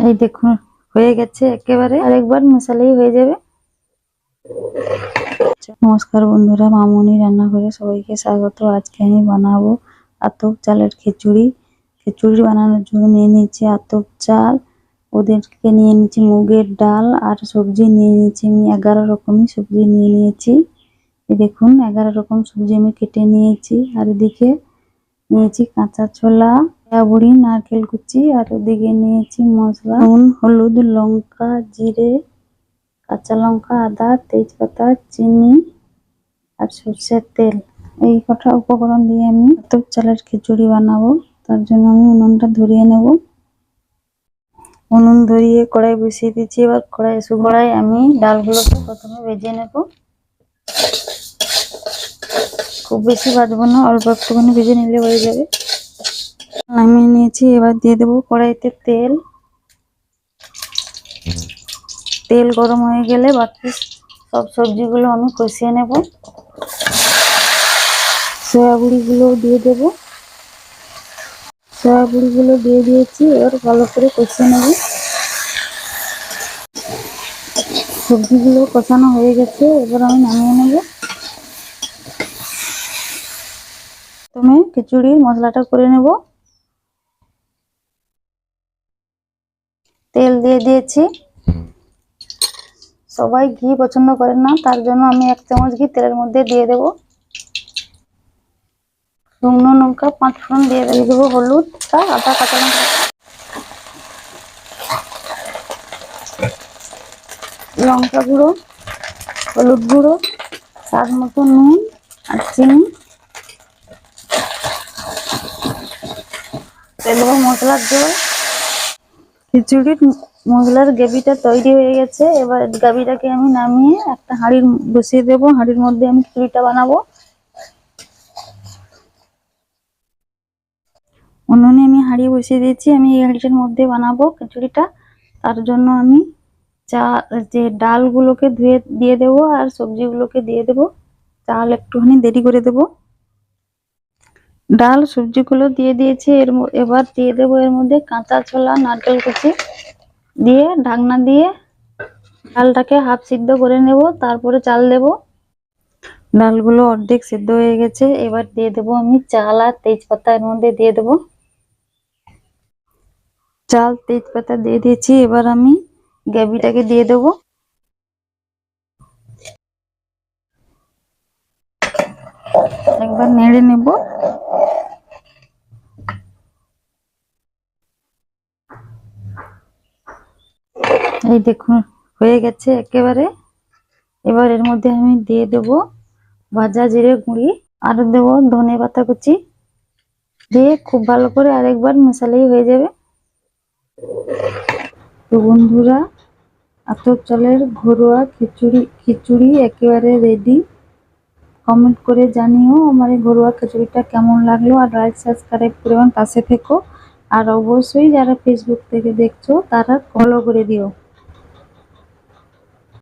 এই দেখুন, হয়ে গেছে একেবারে। আরেকবার মেশালেই হয়ে যাবে। নমস্কার বন্ধুরা, মামুনি রান্নাঘরে সবাইকে স্বাগত। আজকে আমি বানাবো আতপ চালের খিচুড়ি। খিচুড়ি বানানোর জন্য নিয়ে নিচ্ছি আতপ চাল। ওদেরকে নিয়ে নিচ্ছি মুগের ডাল আর সবজি নিয়ে নিয়েছি আমি এগারো রকমই সবজি নিয়ে নিয়েছি। দেখুন, এগারো রকম সবজি আমি কেটে নিয়েছি। আর এদিকে নিয়েছি কাঁচা ছোলা। বুড়ি নারকেল কুচি, আর ওদিকে নিয়েছি মশলা, নুন, হলুদ, লঙ্কা, জিরে, কাঁচা লঙ্কা, আদা, তেজপাতা, চিনি আর সর্ষের তেল। এই কটা উপকরণ দিয়ে আমি আতপ চালের খিচুড়ি বানাবো। তার জন্য আমি উনুনটা ধরিয়ে নেব। উনুন ধরিয়ে কড়াই বসিয়ে দিচ্ছি এবার কড়াই কড়াই আমি ডালগুলোকে প্রথমে ভেজে নেব। খুব বেশি ভাজবো না, অল্প একটুখানি ভেজে নিলে হয়ে যাবে। নামিয়ে নিয়েছি, এবার দিয়ে দেবো কড়াইতে তেল। তেল গরম হয়ে গেলে বাকি সব সবজিগুলো আমি কষিয়ে নেব। সয়াবুড়িগুলো দিয়ে দেব। সয়াবুড়িগুলো দিয়ে দিয়েছি, এবার ভালো করে কষিয়ে নেব। সবজিগুলো কষানো হয়ে গেছে, এবার আমি নামিয়ে নেব। প্রথমে খিচুড়ির মশলাটা করে নেব। তেল দিয়ে দিয়েছি। সবাই ঘি পছন্দ করেন না তার জন্য আমি এক চামচ ঘি তেলের মধ্যে দিয়ে দেব। শুকনো লঙ্কা পাঁচ ফোড়ন দিয়ে দিয়ে দেবো হলুদটা আদা কাঁচা লঙ্কা। লঙ্কা গুঁড়ো হলুদ গুঁড়ো স্বাদ মতো নুন আর চিনি। দেবো মশলার জল খিচুড়ির মশলার গ্রেভিটা তৈরি হয়ে গেছে। এবার গ্রেভিটাকে আমি নামিয়ে একটা হাঁড়ির বসিয়ে দেবো। হাঁড়ির মধ্যে আমি খিচুড়িটা বানাবো। উনুনে আমি হাঁড়ি বসিয়ে দিয়েছি। আমি এই হাঁড়িটার মধ্যে বানাবো খিচুড়িটা। তার জন্য আমি চা, যে ডালগুলোকে ধুয়ে, দিয়ে দেবো আর সবজিগুলোকে দিয়ে দেবো। চাল একটুখানি দেরি করে দেবো। ডাল সবজিগুলো দিয়ে দিয়েছি। এর এবার দিয়ে দেবো এর মধ্যে কাঁচা ছোলা, নারকেল কুচি দিয়ে ঢাকনা দিয়ে ডালটাকে হাফ সিদ্ধ করে নেব, তারপরে চাল দেব। ডালগুলো অর্ধেক সিদ্ধ হয়ে গেছে, এবার দিয়ে দেবো আমি চাল আর তেজপাতা এর মধ্যে দিয়ে দেবো। চাল, তেজপাতা দিয়ে দিয়েছি, এবার আমি গ্রেভিটাকে দিয়ে দেবো। একবার নেড়ে নেব। এই দেখুন, হয়ে গেছে একেবারে। এবার এর মধ্যে আমি দিয়ে দেব ভাজা জিরে গুঁড়ি, আর দেব ধনে পাতা কুচি। দিয়ে খুব ভালো করে আরেকবার মেশালেই হয়ে যাবে। তো বন্ধুরা, আতপ চালের ঘরোয়া খিচুড়ি খিচুড়ি একেবারে রেডি কমেন্ট করে জানিও আমার এই ঘরোয়া খিচুড়িটা কেমন লাগল আর লাইক সাবস্ক্রাইব করে আমার পাশে থেকো। আর অবশ্যই যারা ফেসবুক থেকে দেখছ, তারা ফলো করে দিও।